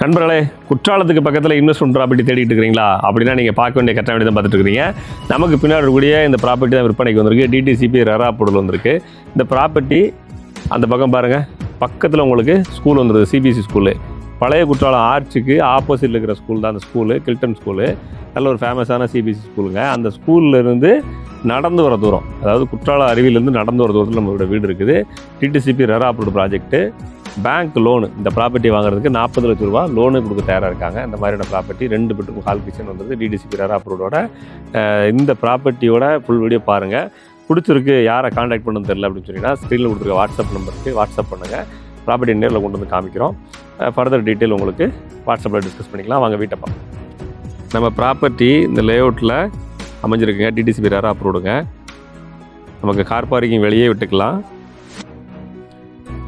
நண்பர்களே குற்றாலத்துக்கு பக்கத்தில் இன்வெஸ்ட்மெண்ட் ப்ராப்பர்ட்டி தேடிட்டு இருக்கிறீங்களா? அப்படின்னா நீங்கள் பார்க்க வேண்டிய கட்ட வேண்டியதை பார்த்துட்டு இருக்கிறீங்க. நமக்கு பின்னாடி இருக்கக்கூடிய இந்த ப்ராப்பர்ட்டி தான் விற்பனைக்கு வந்திருக்கு. டிடிசிபி ரெராப்பூடில் வந்திருக்கு. இந்த ப்ராப்பர்ட்டி அந்த பக்கம் பாருங்கள் பக்கத்தில் உங்களுக்கு ஸ்கூல் வந்துருது சிபிஎஸ்சி ஸ்கூலு பழைய குற்றாலம் ஆர்ச்சுக்கு ஆப்போசிட்டில் இருக்கிற ஸ்கூல் தான் அந்த ஸ்கூலு கில்டன் ஸ்கூலு நல்ல ஒரு ஃபேமஸான சிபிஎஸ்சி ஸ்கூலுங்க அந்த ஸ்கூல்ல இருந்து நடந்து வர தூரம் அதாவது குற்றாலம் அருவியிலேருந்து நடந்து வர தூரத்தில் நம்மளோட வீடு இருக்குது. DTCP RERA approved project bank loan இந்த ப்ராப்பர்ட்டி வாங்குறதுக்கு நாற்பது லட்ச ரூபா லோனு கொடுக்க தயாராக இருக்காங்க. இந்த மாதிரியான ப்ராப்பர்ட்டி ரெண்டு பெட்ரூம் ஹால் கிச்சன் வந்தது டிடிசிபி அப்ரூவோட இந்த ப்ராப்பர்ட்டியோட ஃபுல் வீடியோ பாருங்கள் பிடிச்சிருக்கு யாரை காண்டாக்ட் பண்ணணும் தெரில அப்படின்னு சொன்னீங்கன்னா ஸ்க்ரீனில் கொடுத்துருக்க வாட்ஸ்அப் நம்பருக்கு வாட்ஸ்அப் பண்ணுங்கள் ப்ராப்பர்ட்டி நேரில் கொண்டு வந்து காமிக்கிறோம். ஃபர்தர் டீட்டெயில் உங்களுக்கு வாட்ஸ்அப்பில் டிஸ்கஸ் பண்ணிக்கலாம். வாங்க வீட்டை பார்ப்போம் நம்ம ப்ராப்பர்ட்டி இந்த லேஅவுட்டில் அமைஞ்சிருக்குங்க. டிடிசிபி ரெரா அப்ரூவ்டுங்க நமக்கு கார் பார்க்கிங் வெளியே விட்டுக்கலாம்.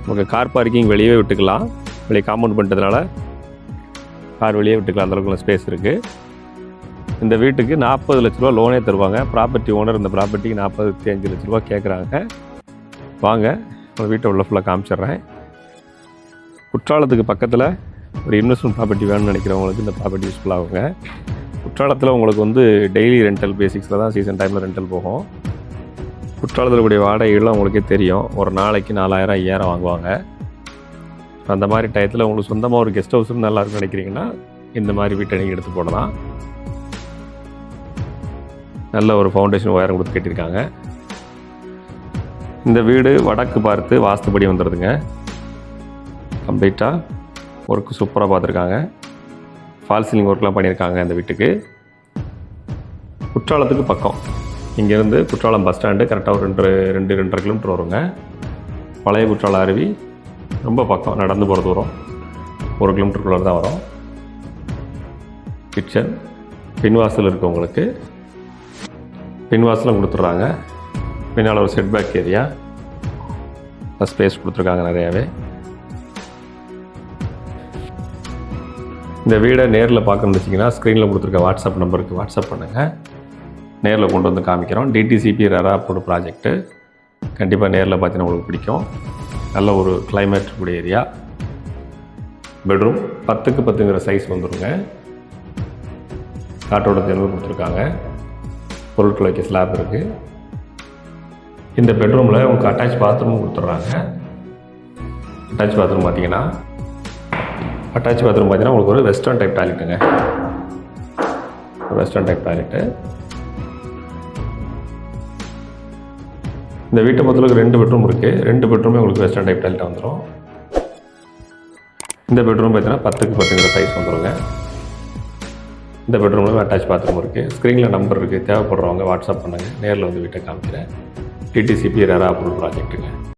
நமக்கு கார் பார்க்கிங் வெளியே விட்டுக்கலாம். வெளியே காம்பவுண்ட் பண்ணிட்டதுனால கார் வெளியே விட்டுக்கலாம். அந்தளவுக்கு ஸ்பேஸ் இருக்குது இந்த வீட்டுக்கு நாற்பது லட்ச ரூபா லோனே தருவாங்க. ப்ராப்பர்ட்டி ஓனர் இந்த ப்ராப்பர்ட்டிக்கு நாற்பத்தி அஞ்சு லட்ச ரூபா கேட்குறாங்க வாங்க உங்கள் வீட்டை உள்ள ஃபுல்லாக காமிச்சிடுறேன். குற்றாலத்துக்கு பக்கத்தில் ஒரு இன்வெஸ்ட்மெண்ட் ப்ராப்பர்ட்டி வேணும்னு நினைக்கிறவங்களுக்கு இந்த ப்ராப்பர்ட்டி யூஸ்ஃபுல்லாகுங்க குற்றாலத்தில் உங்களுக்கு வந்து டெய்லி ரெண்டல் பேசிக்ஸில் தான் சீசன் டைமில் ரெண்டல் போகும். குற்றாலத்தில் கூடிய வாடகைகள்லாம் உங்களுக்கே தெரியும். ஒரு நாளைக்கு நாலாயிரம் ஐயாயிரம் வாங்குவாங்க. அந்த மாதிரி டயத்தில் உங்களுக்கு சொந்தமாக ஒரு கெஸ்ட் ஹவுஸ் நல்லா நினைக்கிறீங்கன்னா இந்த மாதிரி வீட்டை நீங்கள் எடுத்து போடலாம். நல்ல ஒரு ஃபவுண்டேஷன் ஒயரம் கொடுத்து கட்டியிருக்காங்க. இந்த வீடு வடக்கு பார்த்து வாஸ்துபடி வந்துடுதுங்க கம்ப்ளீட்டாக ஒர்க்கு சூப்பராக பார்த்துருக்காங்க. ஃபால் சீலிங் ஒர்க்லாம் பண்ணியிருக்காங்க இந்த வீட்டுக்கு. குற்றாலத்துக்கு பக்கம். இங்கேருந்து குற்றாலம் பஸ் ஸ்டாண்டு கரெக்டாக ஒரு ரெண்டு ரெண்டு ரெண்டரை கிலோமீட்டர் வருங்க. பழைய குற்றால அருவி ரொம்ப பக்கம் நடந்து போகிற தூரம். ஒரு கிலோமீட்டருக்குள்ளே தான் வரும். கிச்சன் பின்வாசல் இருக்கவங்களுக்கு பின்வாசலும் கொடுத்துட்றாங்க. பின்னால் ஒரு செட்பேக் ஏரியா ஸ்பேஸ் கொடுத்துருக்காங்க நிறையாவே. இந்த வீடை நேரில் பார்க்க வச்சிங்கன்னா ஸ்க்ரீனில் கொடுத்துருக்க வாட்ஸ்அப் நம்பருக்கு வாட்ஸ்அப் பண்ணுங்கள் நேரில் கொண்டு வந்து காமிக்கிறோம். டிடிசிபி ரெராப்போட ப்ராஜெக்ட்டு கண்டிப்பாக நேரில் பார்த்தீங்கன்னா உங்களுக்கு பிடிக்கும். நல்ல ஒரு கிளைமேட் கூடிய ஏரியா பெட்ரூம் பத்துக்கு பத்துங்கிற சைஸ் வந்துடுங்க காட்டோட தெளிவு கொடுத்துருக்காங்க. பொருட்கள் வைக்க ஸ்லாப் இருக்குது இந்த பெட்ரூமில் உங்களுக்கு அட்டாச் பாத்ரூமும் கொடுத்துட்றாங்க. அட்டாச் பாத்ரூம் பார்த்தீங்கன்னா அட்டாச் பாத்ரூம் பார்த்தீங்கன்னா உங்களுக்கு ஒரு வெஸ்டர்ன் டைப் டாய்லெட்டுங்க வெஸ்டர்ன் டைப் டாய்லெட்டு இந்த வீட்டை பொறுத்தளவுக்கு ரெண்டு பெட்ரூம் இருக்குது ரெண்டு பெட்ரூமே உங்களுக்கு வெஸ்டர்ன் டைப் டாய்லெட் வந்துடும் இந்த பெட்ரூம் பார்த்தீங்கன்னா பத்துக்கு பத்துங்கிற சைஸ் வந்துடுங்க இந்த பெட்ரூமில் அட்டாச் பாத்ரூம் இருக்குது ஸ்க்ரீனில் நம்பர் இருக்குது தேவைப்படுறவங்க வாட்ஸ்அப் பண்ணுங்கள் நேரில் வந்து வீட்டை காமிக்கிறேன். DTCP RERA approval ப்ராஜெக்ட்டுங்க